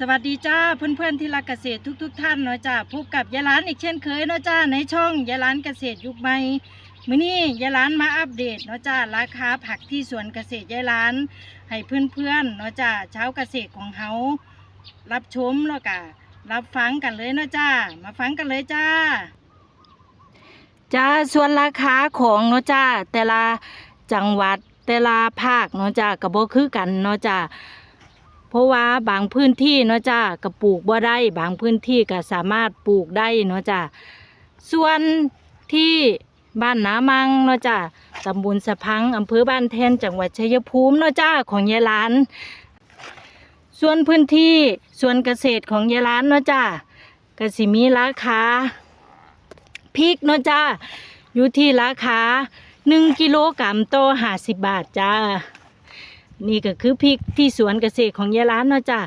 สวัสดีจ้าเพื่อนๆที่รักเกษตรทุกๆทท่านเนาะจ้าพบกับยายร้านอีกเช่นเคยเนาะจ้าในช่องยายร้านเกษตรยุคใหม่มื้อนี้ยายร้านมาอัปเดตเนาะจ้าราคาผักที่สวนเกษตรยายร้าน ให้เพื่อนๆเนาะจ้าเช้าเกษตรของเฮารับชมแล้วก็รับฟังกันเลยเนาะจ้ามาฟังกันเลยจ้าจ้าส่วนราคาของเนาะจ้าแต่ละจังหวัดแต่ละภาคเนาะจ้าก็บ่คือกันเนาะจ้า เพราะว่าบางพื้นที่เนาะจ้าก็ปลูกบ่ได้บางพื้นที่ก็สามารถปลูกได้เนาะจ้าส่วนที่บ้านนามังเนาะจ้าตำบลสะพังอำเภอบ้านแทนจังหวัดชัยภูมิเนาะจ้าของยายหลาน ส่วนพื้นที่ส่วนเกษตรของยายหลานเนาะจ้าก็สิมีราคาพริกเนาะจ้าอยู่ที่ราคาหนึ่งกิโลกรัมต่อห้าสิบบาทจ้า นี่ก็คือพริกที่สวนเกษตรของยายร้านเนาะจ้า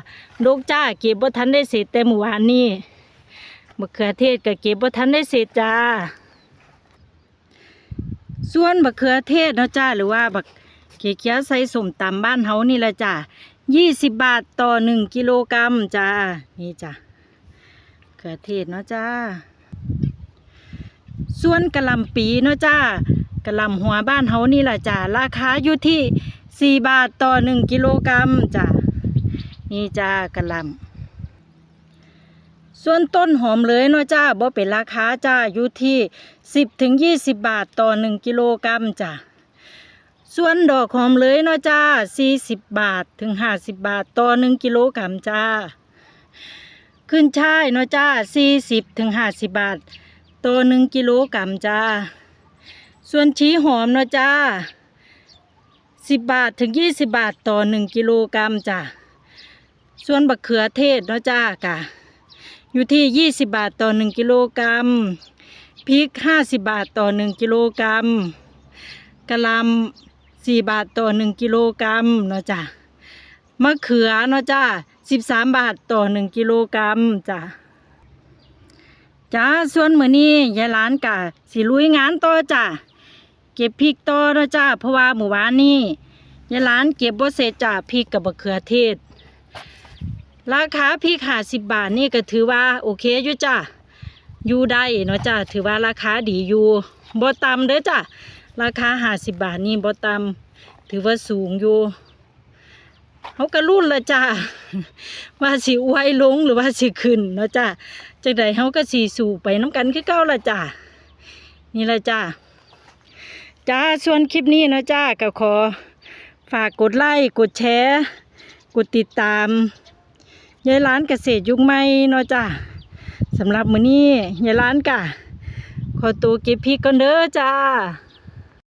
ดกจ้าเก็บบ่ทันได้เสร็จแต่เมื่อวานนี้มะเขือเทศก็เก็บบ่ทันได้เสร็จจ้า ส่วนมะเขือเทศเนาะจ้าหรือว่าบักเขียวๆใส่สมตำบ้านเฮานี่แหละจ้ายี่สิบบาทต่อหนึ่งกิโลกรัมจ้า นี่จ้าเขือเทศเนาะจ้า ส่วนกระลำปีเนาะจ้ากระลำหัวบ้านเฮานี่แหละจ้าราคาอยู่ที่ สี่บาทต่อหนึ่งกิโลกรัมจ้านี่จ้ากระลำส่วนต้นหอมเลยเนาะจ้าบ่เป็นราคาจ้าอยู่ที่สิบถึงยี่สิบบาทต่อหนึ่งกิโลกรัมจ้าส่วนดอกหอมเลยเนาะจ้าสี่สิบบาทถึงห้าสิบบาทต่อหนึ่งกิโลกรัมจ้าขึ้นช่ายเนาะจ้าสี่สิบถึงห้าสิบบาทตัวหนึ่งกิโลกรัมจ้าส่วนชี้หอมเนาะจ้า สิบบาทถึงยี่สิบบาทต่อหนึ่งกิโลกรัมจ้าส่วนบักเขือเทศเนาะจ้ากะ อยู่ที่ยี่สิบบาทต่อหนึ่งกิโลกรัมพริกห้าสิบบาทต่อหนึ่งกิโลกรัมกะลำสี่บาทต่อหนึ่งกิโลกรัมเนาะจ้ามะเขือเนาะจ้าสิบสามบาทต่อหนึ่งกิโลกรัมจ้าจ้าส่วนมือนี้ยายหลานกะสิลุยงานต่อจ้า เก็บพริกต่อเนาะจ้าเพราะว่าหมู่บ้านนี้ยายหลานเก็บบ่เสร็จจ้าพริกกับมะเขือเทศ ราคาพริกห้าสิบบาทนี่ก็ถือว่าโอเคอยู่จ้าอยู่ได้เนาะจ้าถือว่าราคาดีอยู่บ่ต่ำเด้อจ้าราคาห้าสิบบาทนี่บ่ต่ำถือว่าสูงอยู่เขาก็รุ่นละจ้าว่าสิอวยลงหรือว่าสิขึ้นเนาะจ้าจังใดเฮาก็สีสู่ไปน้ำกันคือเก่าละจ้านี่ละจ้า จ้าส่วนคลิปนี้นะจ้าก็ขอ ฝากกดไลค์กดแชร์ กดติดตามยายร้านเกษตรยุคใหม่เนาะจ้าสำหรับมื้อนี้ยายร้านกะขอตัวเก็บพริกก่อนเด้อจ้า